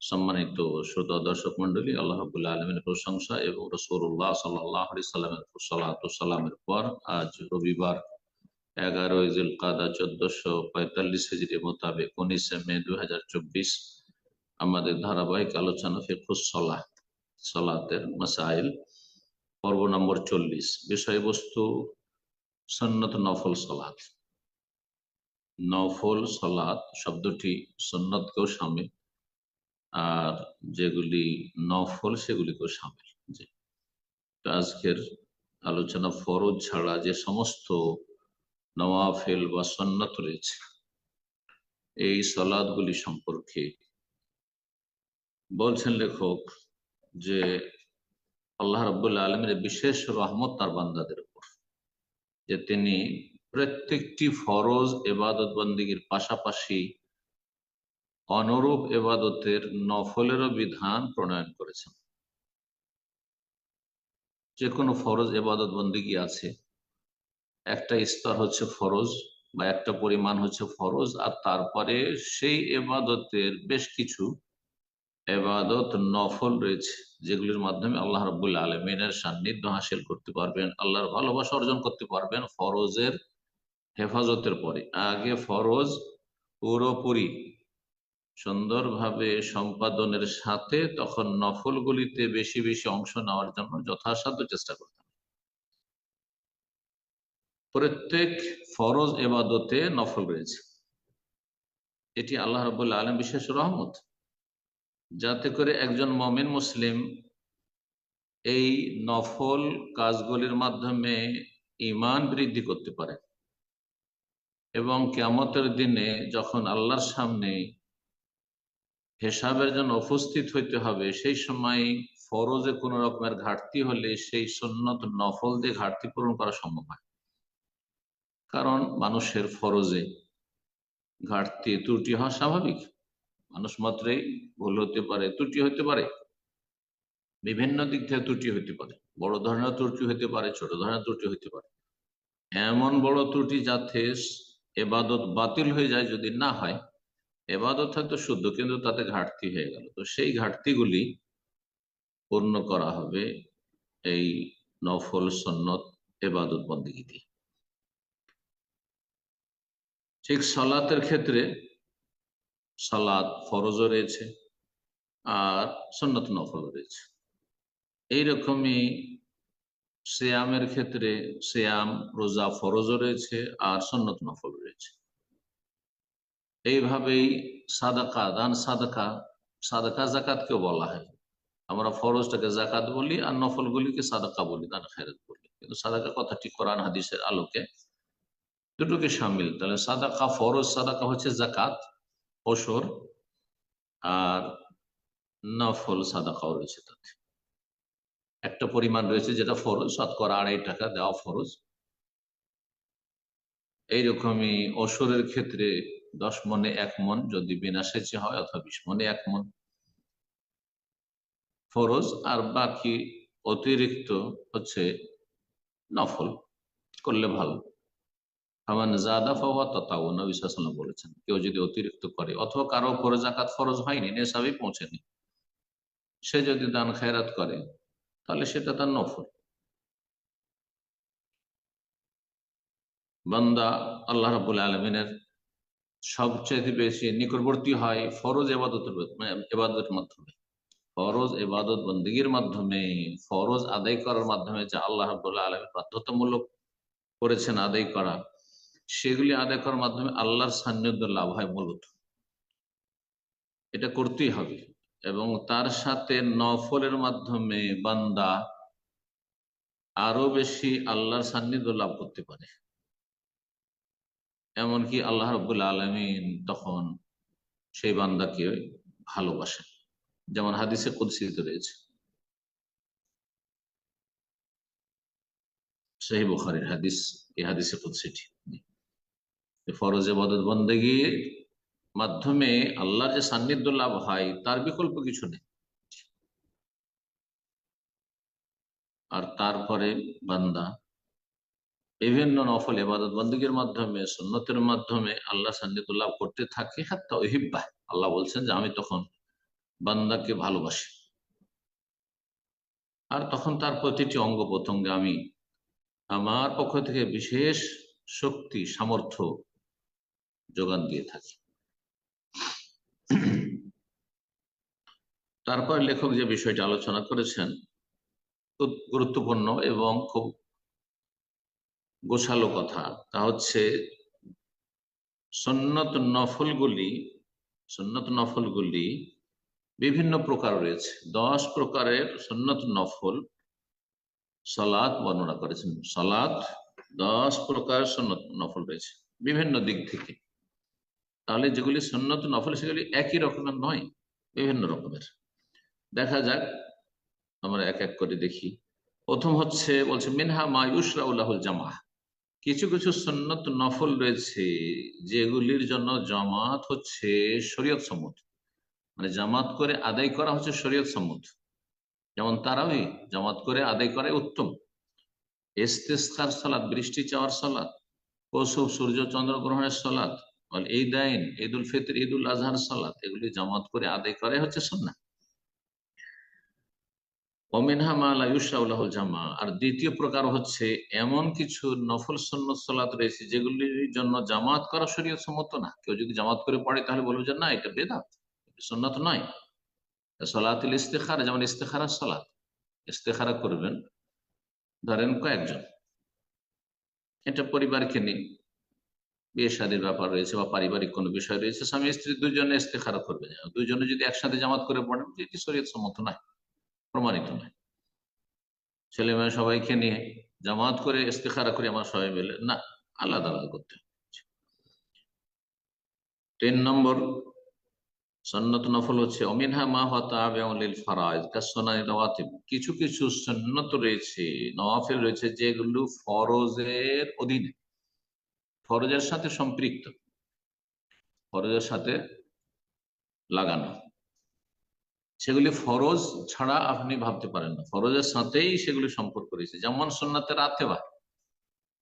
সম্মানিত শ্রোতা দর্শক মন্ডলী আল্লাহ আলমিনের প্রশংসা এবং রসৌল্লাহ সাল্লাহ সাল্লামের পর আজ রবিবার এগারোই জুল কাদা চোদ্দশো পঁয়তাল্লিশ হিজড়ি মোতাবেক উনিশে মে দুহাজার চব্বিশ আমাদের ধারাবাহিক আলোচনা ফেকুস সলাহ, সলাতের মাসাইল, পর্ব নম্বর চল্লিশ, বিষয়বস্তু সন্নত নফল সলাত। নফল সলাত শব্দটি সন্ন্যতকেও সামিল আর যেগুলি নফল, সেগুলিকেও সামিল। আজকের আলোচনা ফরজ ছাড়া যে সমস্ত নওয়াফেল বা সন্ন্যত রয়েছে, এই সলাদগুলি সম্পর্কে বলছেন লেখক যে আল্লাহ রবুল্লা আলমের বিশেষ রহমত তার বান্দাদের উপর। যে তিনি প্রত্যেকটি ফরজ এবাদত বন্দীগীর পাশাপাশি অনুরূপ এবাদতের নফলেরও বিধান প্রণয়ন করেছেন। যে কোনো ফরজ এবাদত বন্দীগী আছে। একটা স্তর হচ্ছে ফরজ বা একটা পরিমাণ হচ্ছে ফরজ, আর তারপরে সেই এবাদতের বেশ কিছু এবাদত, নফল রয়েছে, যেগুলির মাধ্যমে আল্লাহ রবুল্লা আলমিনের সান্নিধ্য হাসিল করতে পারবেন, আল্লাহর ভালোবাসা অর্জন করতে পারবেন ফরজের হেফাজতের পরে। আগে ফরজ, পুরোপুরি সুন্দরভাবে সম্পাদনের সাথে তখন নফলগুলিতে বেশি বেশি অংশ নেওয়ার জন্য যথাসাধ্য চেষ্টা করতে হবে। প্রত্যেক ফরজ এবাদতে নফল রয়েছে। এটি আল্লাহ রবুল্লা আলম বিশেষ রহমত। যাতে করে একজন মমিন মুসলিম এই নফল কাজগুলির মাধ্যমে ইমান বৃদ্ধি করতে পারে। এবং কেমতের দিনে যখন আল্লাহর সামনে হেসাবের জন্য উপস্থিত হইতে হবে। সেই সময় ফরজে কোন রকমের ঘাটতি হলে সেই সন্ন্যত নফল দিয়ে ঘাটতি পূরণ করা সম্ভব হয়। কারণ মানুষের ফরজে ঘাটতি ত্রুটি হওয়া স্বাভাবিক। মানুষ মাত্রই ভুল হতে পারে, ত্রুটি হতে পারে। বিভিন্ন দিক থেকে ত্রুটি হতে পারে। বড় ধরনের ত্রুটি হতে পারে, ছোট ধরনের ত্রুটি হতে পারে। এমন বড় ত্রুটি যাতে এবাদত বাতিল হয়ে যায় যদি না হয় এবাদত হয়তো শুদ্ধ, কিন্তু তাতে ঘাটতি হয়ে গেল। তো সেই ঘাটতিগুলি পূর্ণ করা হবে এই নফল সন্নত এবাদত বন্দী দিয়ে ঠিক সালাতের ক্ষেত্রে সালাদ ফরজও রয়েছে আর সন্নত নফল রয়েছে। এইরকমই শ্যামের ক্ষেত্রে শ্যাম রোজা ফরজও রয়েছে আর সন্নত নফল রয়েছে। এইভাবেই সাদাকা, দান সাদাকা সাদাকা জাকাতকেও বলা হয়। আমরা ফরজটাকে জাকাত বলি আর নফলগুলিকে সাদাকা বলি, দান খেরাত বলি। কিন্তু সাদাকা কথাটি কোরআন হাদিসের আলোকে দুটোকে সামিল। তাহলে সাদাকা ফরজ, সাদাকা হচ্ছে জাকাত, ওসর আর নফল, সাদাকাও রয়েছে তাতে। একটা পরিমাণ রয়েছে যেটা ফরজ, শতকরা আড়াই টাকা দেওয়া ফরজ। এইরকমই অসুরের ক্ষেত্রে দশ মনে এক মন যদি বিনা সেচে হয় অথবা বিশ মনে এক মন। ফরজ, আর বাকি অতিরিক্ত হচ্ছে নফল, করলে ভালো। আমার জাদা ফাওয়া ততাও নবী বলেছেন, কেউ যদি অতিরিক্ত করে, অথবা কারও উপরে জাকাত ফরজ হয়নি নেশাবি পৌঁছেনি, সে যদি দান খায়রাত করে, তাহলে সেটা তার নফল। বান্দা আল্লাহ রাবুল আলমিনের সবচেয়ে বেশি নিকটবর্তী হয় ফরজ এবাদতের এবাদতের মাধ্যমে। ফরজ এবাদত বন্দীগীর মাধ্যমে, ফরজ আদায় করার মাধ্যমে যে আল্লাহ আলমের বাধ্যতামূলক করেছেন আদায় করা, সেগুলি আদায় করার মাধ্যমে আল্লাহর সান্নিধ্য লাভ হয় মূলত। এটা করতেই হবে এবং তার সাথে নফলের মাধ্যমে বান্দা আরও বেশি আল্লাহর সান্নিধ্য লাভ করতে পারে। এমনকি আল্লাহ রবুল্লা আলমিন তখন সেই বান্দাকে ভালোবাসেন। যেমন হাদিসে কুদ্সিত রয়েছে। সেই বুখারির হাদিস, এই হাদিসে কুদ্সিটি। ফরজ এবাদত বন্দেগীর মাধ্যমে আল্লাহর যে সান্নিধ্য লাভ হয়, তার বিকল্প কিছু নেই। আর তারপরে বান্দা বিভিন্ন নফল এবাদত বন্দীগীর মাধ্যমে সন্ন্যতের মাধ্যমে আল্লাহ সান্নিধ্য লাভ করতে থাকে, হাত্তা ওহিব্বা আল্লাহ বলছেন যে, আমি তখন বান্দাকে ভালোবাসি। আর তখন তার প্রতিটি অঙ্গ প্রত্যঙ্গে আমি আমার পক্ষ থেকে বিশেষ শক্তি, সামর্থ্য যোগান দিয়ে থাকি। তারপর লেখক যে বিষয়টা আলোচনা করেছেন, খুব গুরুত্বপূর্ণ এবং খুব গোছালো কথা, তা হচ্ছে সন্নত নফলগুলি সন্নত নফলগুলি বিভিন্ন প্রকার রয়েছে। দশ প্রকারের সন্নত নফল সলাদ বর্ণনা করেছেন। সলাদ দশ প্রকার সন্নত নফল রয়েছে বিভিন্ন দিক থেকে। তাহলে যেগুলি সন্নত নফল, সেগুলি একই রকমের নয়, বিভিন্ন রকমের। দেখা যাক, আমরা এক এক করে দেখি। প্রথম হচ্ছে, বলছে, মিনহা মায়ুসরাউল্লাহুল জামা কিছু কিছু সন্নত নফল রয়েছে, যেগুলির জন্য জামাত হচ্ছে শরীয়ত সম্মত। মানে জামাত করে আদায় করা হচ্ছে শরীয়ত সম্মত। যেমন তারাই জামাত করে আদায় করাই উত্তম। ইস্তেস্কার সালাদ বৃষ্টি চাওয়ার সালাদ কৌসব সূর্য, চন্দ্র গ্রহণের সালাদ এই দাইন ঈদ উল ফিতর ঈদ উল আজহার সালাদ এগুলি জামাত করে আদায় করাই হচ্ছে সন্না অমিনহা মালা ইউসাউল্লাহুল জামা। আর দ্বিতীয় প্রকার হচ্ছে এমন কিছু নফল সন্ন্যত সালাত রয়েছে যেগুলির জন্য জামাত করা শরীয়ত সম্মত না। কেউ যদি জামাত করে পড়ে তাহলে বলব যে না, এটা বেদাত সন্ন্যত নয়। সলাতুল ইস্তেখারা, যেমন ইস্তেখারা সলাত, ইস্তেখারা করবেন ধরেন কয়েকজন। এটা পরিবারকে নিয়ে বিয়ে শাদীর ব্যাপার রয়েছে বা পারিবারিক কোনো বিষয় রয়েছে, স্বামী স্ত্রী দুজনে ইস্তেখারা করবে দুজনে যদি একসাথে জামাত করে পড়েন, এটি শরীয়ত সম্মত নয়। প্রমাণিত নয়। ছেলে মেয়ে সবাইকে নিয়ে জামাত করে ইস্তেখারা করে আমার সবাই মিলে, না, আলাদা আলাদা করতে তিন নম্বর, সন্নত নফল হচ্ছে, অমিনহা মা হতাবিল ফারাজ কাসনানি নওয়াতিব কিছু কিছু সন্নত রয়েছে, নওয়াফিল রয়েছে, যেগুলো ফরজের অধীনে। ফরজের সাথে সম্পৃক্ত। ফরজের সাথে লাগানো। সেগুলি ফরজ ছাড়া আপনি ভাবতে পারেন না। ফরজের সাথেই সেগুলি সম্পর্ক রয়েছে। যেমন সন্ন্যতে রাতে বা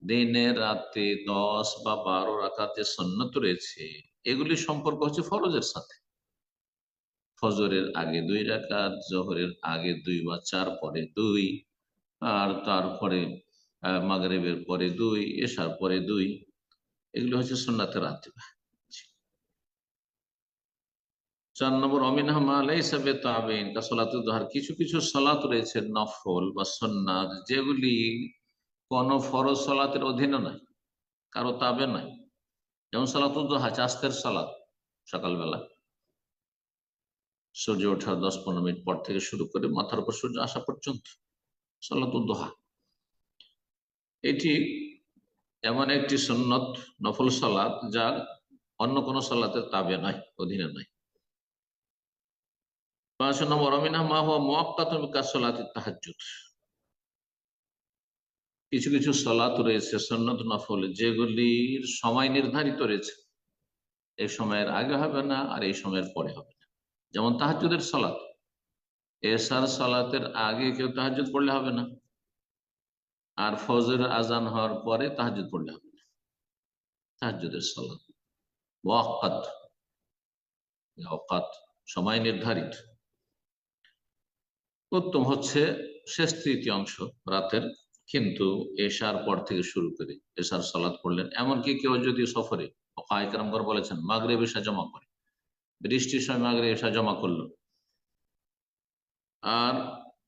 দিনে রাতে দশ বা বারো রাখার যে সন্ন্যত রয়েছে, এগুলি সম্পর্ক হচ্ছে ফরজের সাথে। ফজরের আগে দুই রাকাত, জহরের আগে দুই বা চার, পরে দুই, আর তারপরে মাগরেবের পরে দুই এসার পরে দুই, এগুলো হচ্ছে সন্ন্যতে রাতে বা চার নম্বর হিসাবে তাবেন কাসলাতুদ্দাহার কিছু কিছু সলাত রয়েছে, নফল বা সন্ন্যাত যেগুলি কোন ফরজ সলাতের অধীনে নাই কারও তাবে নাই যেমন সালাতুদ্দোহা চাস্তের সালাত সকালবেলা। সূর্য ওঠার দশ পনেরো মিনিট পর থেকে শুরু করে মাথার উপর সূর্য আসা পর্যন্ত সালাতুদ্দোহা এটি এমন একটি সন্ন্যত নফল সালাত যার অন্য কোনো সালাতের তাবে নয়, অধীনে নয়। পাঁচ নম্বর অমিনা মা হওয়া মোয়াক্কাতমিকা সলাতে তাহাজুদ কিছু কিছু সলাত রয়েছে সন্ন্যত নফল, যেগুলির সময় নির্ধারিত রয়েছে। এই সময়ের আগে হবে না, আর এই সময়ের পরে হবে না। যেমন তাহাজুদের সলাত। এসার সলাতের আগে কেউ তাহাজুদ পড়লে হবে না। আর ফজর আজান হওয়ার পরে তাহাজুদ পড়লে হবে না। তাহাজুদের সলাত। ওয়াক্কাত সময় নির্ধারিত। উত্তম হচ্ছে শেষ তৃতীয় অংশ রাতের, কিন্তু এশার পর থেকে শুরু করে। এশার সালাদ পড়লেন। এমনকি কেউ যদি সফরে কায়করামগর বলেছেন মাগরে এসা জমা করে। বৃষ্টির সময় মাগরে এসা জমা করল। আর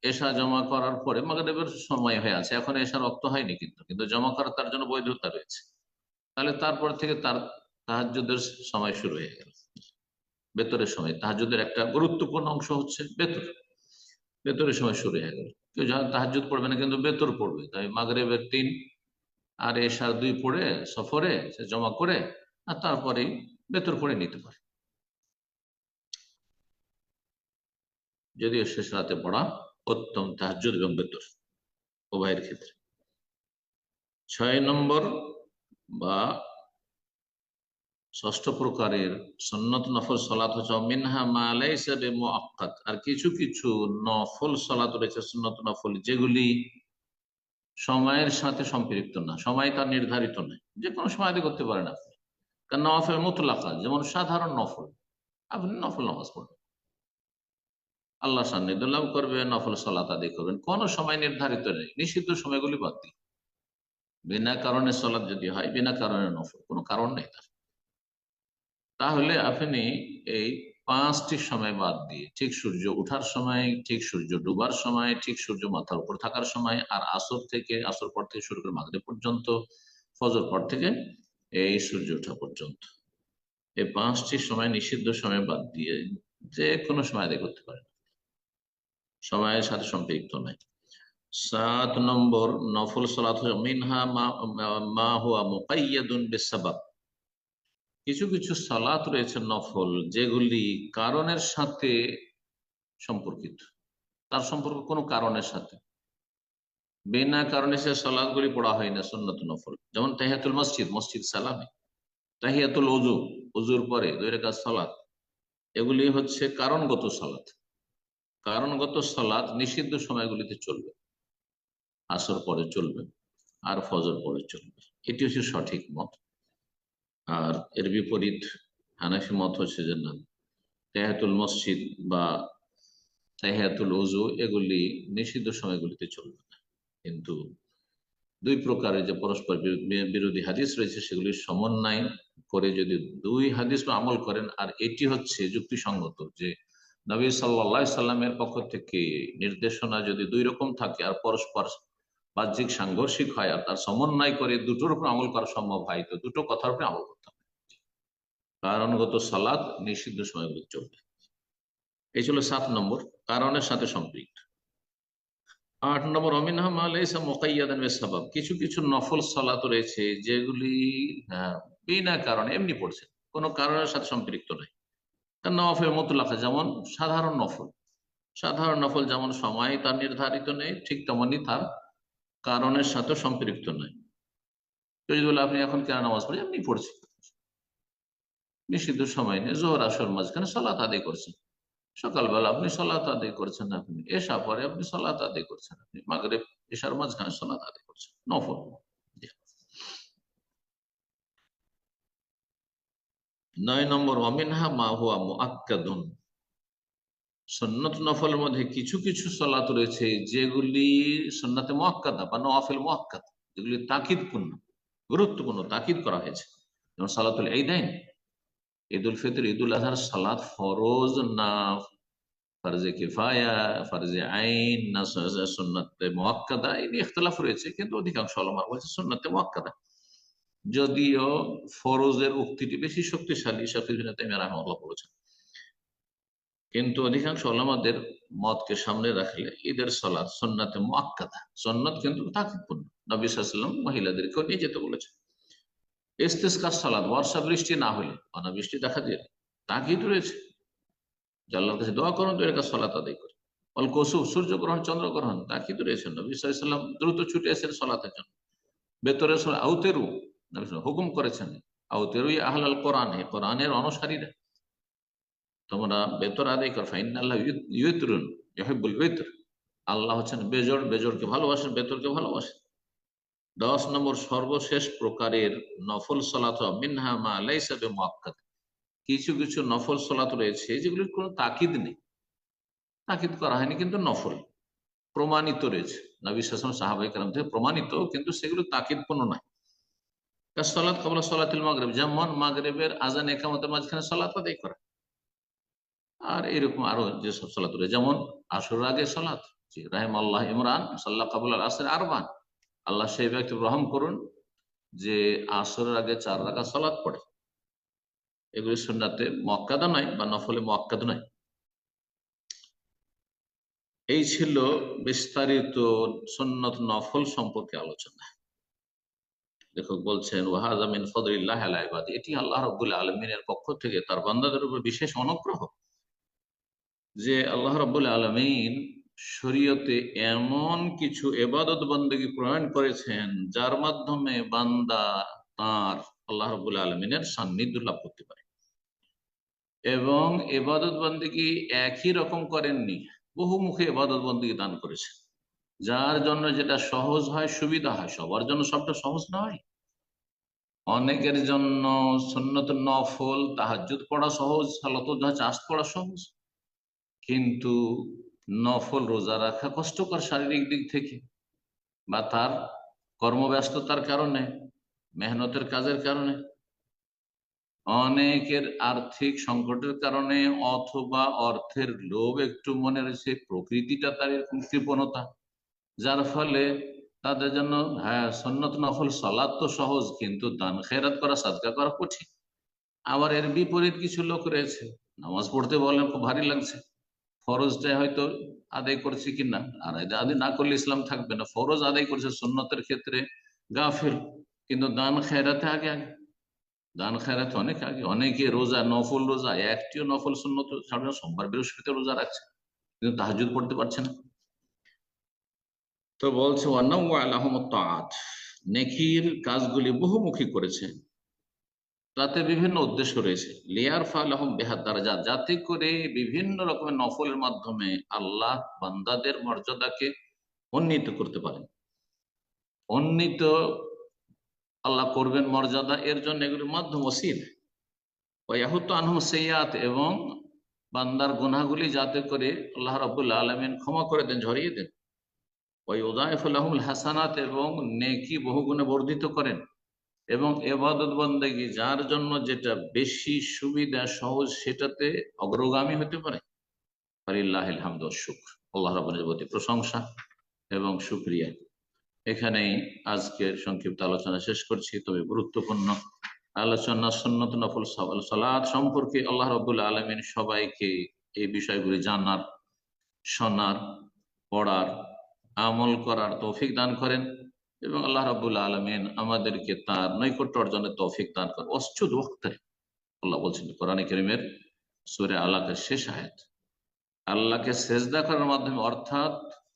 এশা জমা করার পরে মাগরেবের সময় হয়ে আছে। এখন এশার রক্ত হয়নি কিন্তু কিন্তু জমা করা তার জন্য বৈধতা রয়েছে। তাহলে তারপর থেকে তার তাহাজুদের সময় শুরু হয়ে গেল। বেতরের সময়। তাহাজুদের একটা গুরুত্বপূর্ণ অংশ হচ্ছে বেতর। বেতরের সময় শুরু হয়ে গেল। কেউ তাহাজুদ পড়বে না, কিন্তু বেতর পড়বে। তাই মাগরেবের তিন আর এসার দুই পড়ে, সফরে, সে জমা করে, আর তারপরেই বেতর পড়ে নিতে পারে। যদিও শেষ রাতে পড়া উত্তম তাহাজুদ এবং বেতর উভয়ের ক্ষেত্রে। ছয় নম্বর বা ষষ্ঠ প্রকারের সন্নত নফল সলাত হচ্ছে, মিনহা মালাই হিসাবে মোয়াক্কাত আর কিছু কিছু নফল সলাত রয়েছে, সন্নত নফল, যেগুলি সময়ের সাথে সম্পৃক্ত না, সময় তার নির্ধারিত নয় যে কোনো সময় আদি করতে পারেন আপনি। কারণ নফল মুতলাকা, যেমন সাধারণ নফল, আপনি নফল নামাজ পড়বেন। আল্লাহ সান্নিধ্য লাভ করবেন, নফল সালাত আদায় করবেন, কোনো সময় নির্ধারিত নেই, নিষিদ্ধ সময়গুলি বাদ দিন। বিনা কারণে সলাৎ যদি হয়, বিনা কারণে নফল, কোনো কারণ নেই তার। তাহলে আপনি এই পাঁচটি সময় বাদ দিয়ে ঠিক সূর্য উঠার সময়, ঠিক সূর্য ডুবার সময়, ঠিক সূর্য মাথার উপর থাকার সময় আর আসর থেকে, আসর পর থেকে শুরু করে মাগরে পর্যন্ত, ফজর পর থেকে এই সূর্য ওঠা পর্যন্ত। এই পাঁচটি সময় নিষিদ্ধ সময় বাদ দিয়ে যে কোনো সময় আদায় করতে পারেন। সময়ের সাথে সম্পৃক্ত নয়। সাত নম্বর, নফল সালাত মিনহা মা হুয়া মুকাইয়াদুন বিসাবাব কিছু কিছু সালাত রয়েছে নফল, যেগুলি কারণের সাথে সম্পর্কিত। তার সম্পর্ক কোনো কারণের সাথে। বিনা কারণে সে সালাদগুলি পড়া হয় না সন্ন্যত নফল। যেমন তাহিয়াতুল মসজিদ মসজিদ সালামে। তাহিয়াতুল অজু অজুর পরে দুই রেখা সালাত। এগুলি হচ্ছে কারণগত সালাত। কারণগত সালাত নিষিদ্ধ সময়গুলিতে চলবে। আসর পরে চলবে, আর ফজর পরে চলবে। এটি হচ্ছে সঠিক মত। আর এর বিপরীত হানাফি মত হচ্ছে যে না তেহাতুল মসজিদ বা তেহাতুল উজু এগুলি নিষিদ্ধ সময়গুলিতে চলবে না। কিন্তু দুই প্রকারের যে পরস্পর বিরোধী হাদিস রয়েছে, সেগুলি সমন্বয় করে যদি দুই হাদিস আমল করেন, আর এটি হচ্ছে যুক্তিসঙ্গত যে নবী সাল্লা সাল্লামের পক্ষ থেকে নির্দেশনা যদি দুই রকম থাকে, আর পরস্পর বাহ্যিক সাংঘর্ষিক হয় আর তার সমন্বয় করে দুটোর উপর আমল করা সম্ভব হয়, তো দুটো কথার উপরে আমল করতে হবে। কারণগত সালাদ নিষিদ্ধ সময়গুলি চলবে। এই ছিল সাত নম্বর কারণের সাথে সম্পৃক্ত। আট নম্বর মালাইসা মোকাইয়াদান সাবাব। কিছু কিছু নফল সালাত রয়েছে যেগুলি বিনা কারণে এমনি পড়ছে, কোনো কারণের সাথে সম্পৃক্ত নয়। নফের মতো লেখা যেমন সাধারণ নফল। সাধারণ নফল যেমন সময় তার নির্ধারিত নেই, ঠিক তেমনই তার কারণের সাথে সম্পৃক্ত নয়। যদি বলে আপনি এখন কেন নামাজ পড়ি আপনি পড়ছি নিষিদ্ধ সময় নেই জোহর, আসর মাঝখানে সলাত আদায় করছেন। সকালবেলা আপনি সলাত আদায় করছেন আপনি। এসা পরে আপনি সলাত আদায় করছেন আপনি। মাগরে এসার মাঝখানে সলাত আদায় করছেন। নফল। নয় নম্বর অমিনহা মা হুয়া মুআক্কাদুন। সন্নত নফলের মধ্যে কিছু কিছু সলাত রয়েছে, যেগুলি সন্নাতে মোয়াক্কাদা বা নফেল মোয়াক্কাদ, যেগুলি তাকিদপূর্ণ, গুরুত্বপূর্ণ তাকিদ করা হয়েছে। যেমন সালাতুল এই দেন ঈদ উল ফিতর ঈদ উল আজহার, সালাত ফরজ না ফারজে কিফায়া, ফারজে আইন, না সন্ন্যতে মোয়াক্কাদা, এই নিয়ে ইখতলাফ রয়েছে, কিন্তু অধিকাংশ আলমার বলছে সন্ন্যতে মোয়াক্কাদা। যদিও ফরজের উক্তিটি বেশি শক্তিশালী শাফিজ রহমাল্লাহ বলেছেন। কিন্তু অধিকাংশ আলমাদের মতকে সামনে রাখলে ঈদের সলাদ সন্ন্যতে মোয়াক্কাদা সন্ন্যত কিন্তু তাকিদপূর্ণ নবী সাল্লাম মহিলাদেরকেও নিয়ে যেতে বলেছেন। ইস্তেস্কার সালাদ বর্ষা বৃষ্টি না হলে, অনাবৃষ্টি দেখা দিয়ে তাকিদ রয়েছে। জাল্লার কাছে দোয়া করুন তো এর সলাত আদায় করে অল কসুফ, সূর্যগ্রহণ, চন্দ্রগ্রহণ তাকিদ রয়েছে। নবী সাল্লাম দ্রুত ছুটে এসেছেন সলাতের জন্য। বেতরে আউতেরু হুকুম করেছেন, আউতেরুই আহলাল কোরআন কোরআনের অনুসারীরা। তোমরা বেতর আদায় কর ফাইন আল্লাহ ইউতরুন ইহিবুল বেতর আল্লাহ হচ্ছেন বেজর বেজরকে ভালোবাসেন, বেতরকে ভালোবাসেন। দশ নম্বর সর্বশেষ প্রকারের নফল সলাত মিনহা মা লাইসাবে মুআক্কাদ কিছু কিছু নফল সলাত রয়েছে যেগুলির কোনো তাকিদ নেই। তাকিদ করা হয়নি, কিন্তু নফল প্রমাণিত রয়েছে। নবী সাসম সাহাবাই থেকে প্রমাণিত, কিন্তু সেগুলো তাকিদপূর্ণ নয়। সলাৎ কবলা সলাতুল মাগরেব, যেমন মাগরেবের আজান একামতের মাঝখানে সলাত আদায় করা। আর এরকম আরও যেসব সলাত রয়েছে যেমন আসর আগে সলাত রাহিম আল্লাহ ইমরান, সাল্লাহ কাবুল আসর আরবান। আল্লাহ সেই ব্যক্তি রহম করুন যে আসরের আগে চার রাখা সলাদ পড়ে। এগুলি সুন্নাতে মক্কাদা নয় বা নফলে মক্কাদ নয়। এই ছিল বিস্তারিত সন্ন্যত নফল সম্পর্কে আলোচনা। লেখক বলছেন ওয়াহাজামিন ফদরিল্লাহ আলাইবাদ এটি আল্লাহ রবুল্লা আলমিনের পক্ষ থেকে তার বান্দাদের উপর বিশেষ অনুগ্রহ। যে আল্লাহ রবুল্লা আলমিন শরীয়তে এমন কিছু এবাদত বন্দী প্রণয়ন করেছেন, যার মাধ্যমে বান্দা তার আল্লাহ রবুল আলমিনের সান্নিধ্য লাভ করতে পারে। এবং এবাদত বন্দী একই রকম করেননি? বহুমুখী এবাদত বন্দী দান করেছেন। যার জন্য যেটা সহজ হয়, সুবিধা হয়। সবার জন্য সবটা সহজ নয়। অনেকের জন্য সন্ন্যত নফল তাহাজুদ পড়া সহজ সালত চাষ পড়া সহজ। কিন্তু নফল রোজা রাখা কষ্টকর শারীরিক দিক থেকে বা তার কর্মব্যস্ততার কারণে, মেহনতের কাজের কারণে, অনেকের আর্থিক সংকটের কারণে অথবা অর্থের লোভ একটু মনে রয়েছে, প্রকৃতিটা তার কৃপণতা, যার ফলে তাদের জন্য হ্যাঁ সন্ন্যত নফল সলাদ তো সহজ, কিন্তু দান খেরাত করা, সাদকা করা কঠিন। আবার এর বিপরীত কিছু লোক রয়েছে, নামাজ পড়তে বলেন খুব ভারী লাগছে। ফরজটা হয়তো আদায় করছে কিনা? আর আদায় না করলে ইসলাম থাকবে না। ফরজ আদায় করছে সন্ন্যতের ক্ষেত্রে গাফিল। কিন্তু দান খেরাতে আগে আগে। দান খেরাতে অনেক আগে। অনেকে রোজা, নফল রোজা, একটিও নফল সুন্নত ছাড়বে সোমবার বৃহস্পতি রোজা রাখছে। কিন্তু তাহাজুদ পড়তে পারছে না। তো বলছে আহমদ নেকির কাজগুলি বহুমুখী করেছে। তাতে বিভিন্ন উদ্দেশ্য রয়েছে। লিয়ার ফালহম বেহাদ দারাজা যাতে করে বিভিন্ন রকমের নফলের মাধ্যমে আল্লাহ বান্দাদের মর্যাদাকে উন্নীত করতে পারেন। উন্নীত আল্লাহ করবেন মর্যাদা, এর জন্য এগুলির মাধ্যম অসিল ওয়াহুত আনহম সৈয়াত এবং বান্দার গুনাহগুলি যাতে করে আল্লাহ রাবুল্লাহ আলমিন ক্ষমা করে দেন, ঝরিয়ে দেন। ওই উদায়ফুল্লাহমুল হাসানাত, এবং নেকি বহুগুণে বর্ধিত করেন। এবং এবাদত বন্দেগি, যার জন্য যেটা বেশি সুবিধা, সহজ, সেটাতে অগ্রগামী হতে পারে। আল্লাহ প্রশংসা এবং সুক্রিয়া এখানেই আজকের সংক্ষিপ্ত আলোচনা শেষ করছি, তবে গুরুত্বপূর্ণ। আলোচনা সন্নত নফল সালাদ সম্পর্কে আল্লাহ রবুল্লা আলমিন সবাইকে এই বিষয়গুলি জানার, শোনার, পড়ার, আমল করার তৌফিক দান করেন। এবং আল্লাহ রাবুল্লাহ আলমিন আমাদেরকে তার নৈকট্য অর্জনের তৌফিক দান করে। অচ্ছুদ ওক্তে। আল্লাহ বলছেন কোরআন করিমের সুরে আল্লাহকে শেষ আয়াত। আল্লাহকে সেজদা করার মাধ্যমে, অর্থাৎ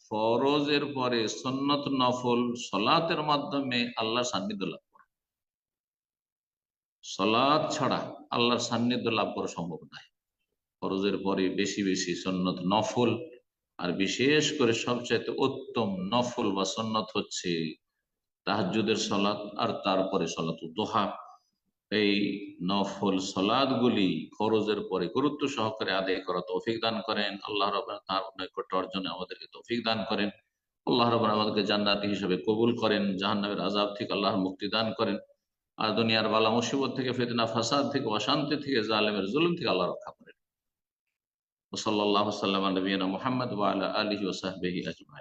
ফরজের পরে সন্নত নফল সলাতের মাধ্যমে আল্লাহর সান্নিধ্য লাভ করা। সলাদ ছাড়া আল্লাহর সান্নিধ্য লাভ করা সম্ভব নয়। ফরজের পরে বেশি বেশি সন্নত নফল, আর বিশেষ করে সবচাইতে উত্তম নফল বা সন্নত হচ্ছে তাহাজুদের সলাৎ আর তারপরে সলাত দোহা। এই নফল সলাদ গুলি খরচের পরে গুরুত্ব সহকারে আদায় করা তৌফিক দান করেন। আল্লাহ রব তার নৈকট্য অর্জনে আমাদেরকে তৌফিক দান করেন। আল্লাহ রব আমাদেরকে জান্নাতি হিসেবে কবুল করেন, জাহান্নামের আজাব থেকে আল্লাহর মুক্তি দান করেন। আর দুনিয়ার বালা মুসিবত থেকে, ফেতনা, ফাসাদ থেকে, অশান্তি থেকে, জালেমের জুলুম থেকে আল্লাহ রক্ষা করেন। ওসল্লাহ সাল্লাম নবীনা মোহাম্মদ ওয়ালা আলহি ওসাহবেহি আজমা